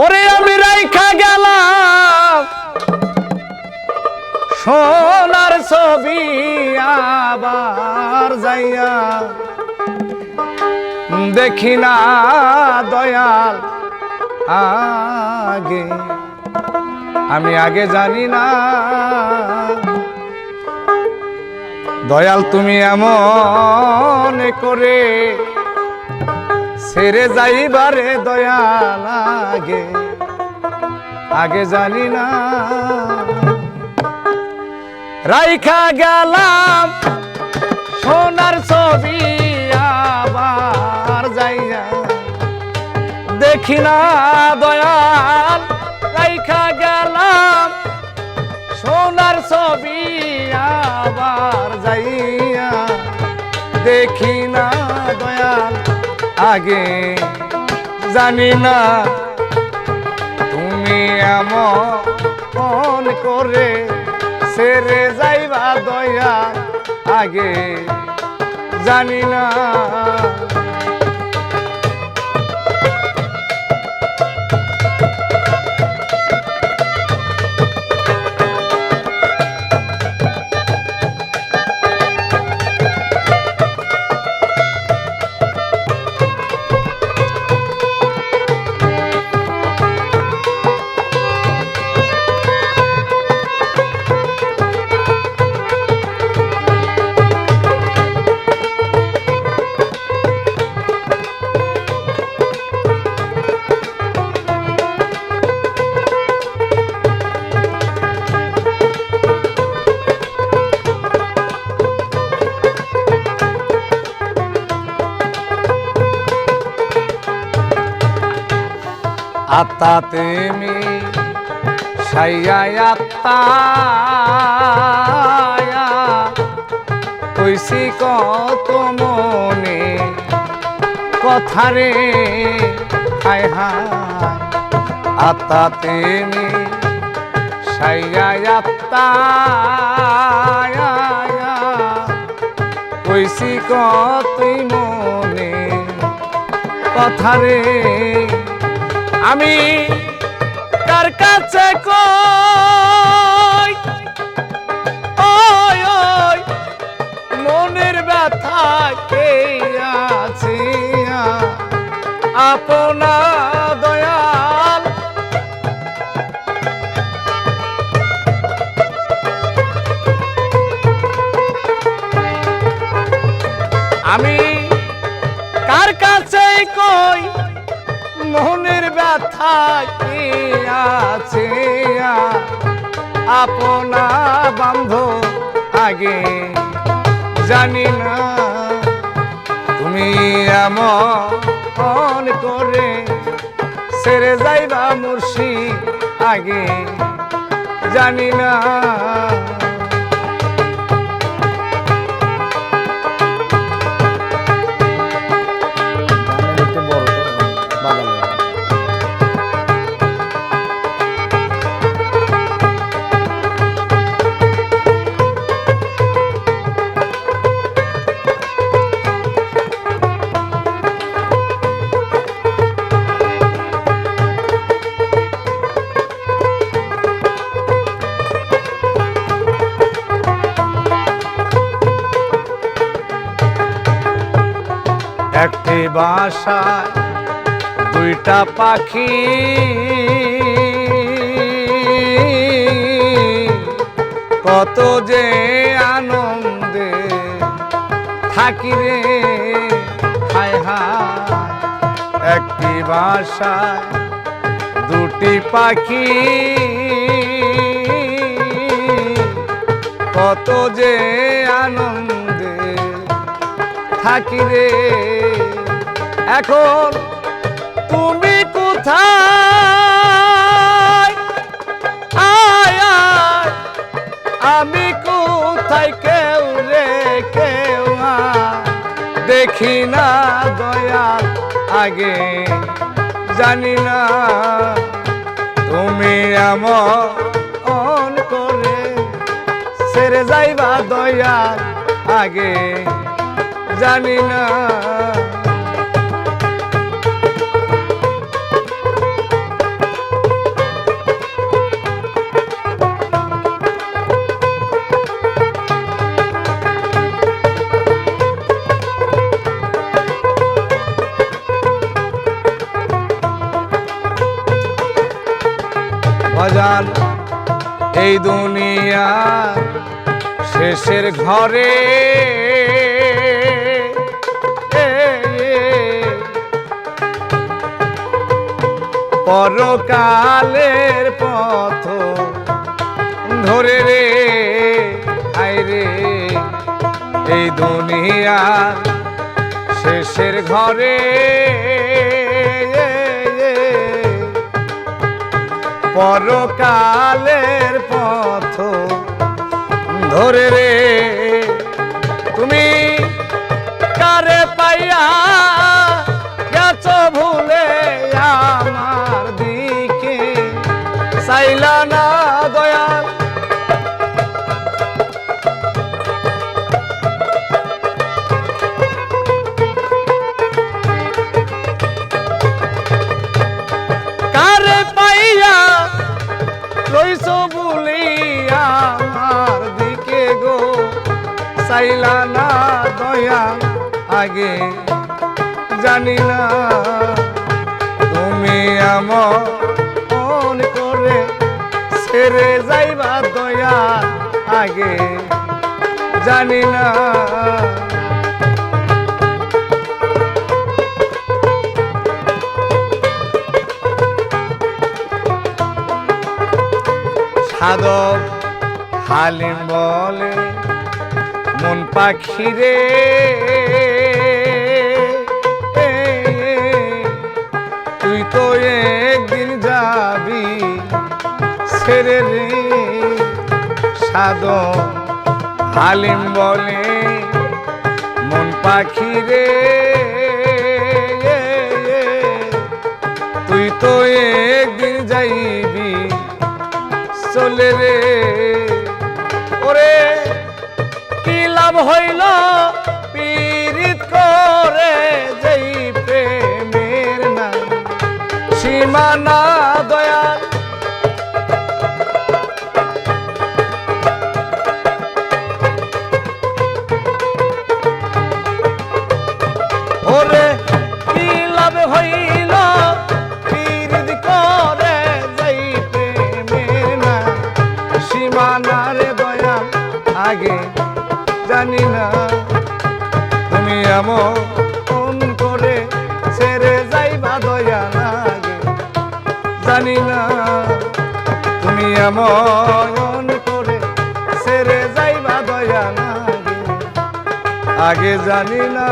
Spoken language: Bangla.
ওরে আমি রাইখা গেলাম। সোনার ছবি আবার যাইয়া দেখি না দয়াল আগে। আমি আগে জানি না। দয়াল তুমি এমন করে ছেড়ে যাইবারে দয়া লাগে। আগে জানি না। রাইখা গেলাম, সোনার ছবি আবার যাইয়া। দেখি না দয়াল, রাইখা আগে জানি না তুমি এমন করে সেরে যাইবা দয়া আগে জানি না আত্মা তুমি সাইয়া কইছি কত মনে কথারে হায় হায়। তুমি সাইয়া কইছি কতই মনে কথারে আমি কার কাছে কই? ওই ওই, মনের ব্যথা কে আছে আপনা দয়াল। আমি কার কাছে কই? মনের ব্যথা কি আছে আপনা বান্ধ আগে জানি না। তুমি এমন করে সেরে যাইবা মুর্শি আগে জানি না। বাসায় দুইটা পাখি। কত যে আনন্দে থাকি রে, হায় হায়। একটি বাসায় দুটি পাখি। কত যে আনন্দে থাকি রে এখন তুমি কোথায়? আয় আমি কোথায়? কেউ রে, কেউ দেখি না দয়াল আগে, জানি না তুমি এমন করে সেরে যাইবা দয়াল আগে, জানি না বাজান এই দুনিয়া শেষের ঘরে। পরকালের পথ ধরে রে আই রে। এই দুনিয়া শেষের ঘরে। পরকালের পথ ধরে রে চাইলা না দয়া, আগে জানি না তুমি আমার করে ছেড়ে যাইবা দয়া, আগে জানি না সাধক হালিম বলে মন পাখি রে। তুই তো একদিন যাবি ছেড়ে রে। সাধক হালিম বলে, মন পাখি রে তুই তো একদিন যাইবি চলে রে। এমন ফোন করে ছেড়ে যাইবা দয়া লাগে। জানি না তুমি এমন করে ছেড়ে যাইবা দয়া লাগে। আগে জানি না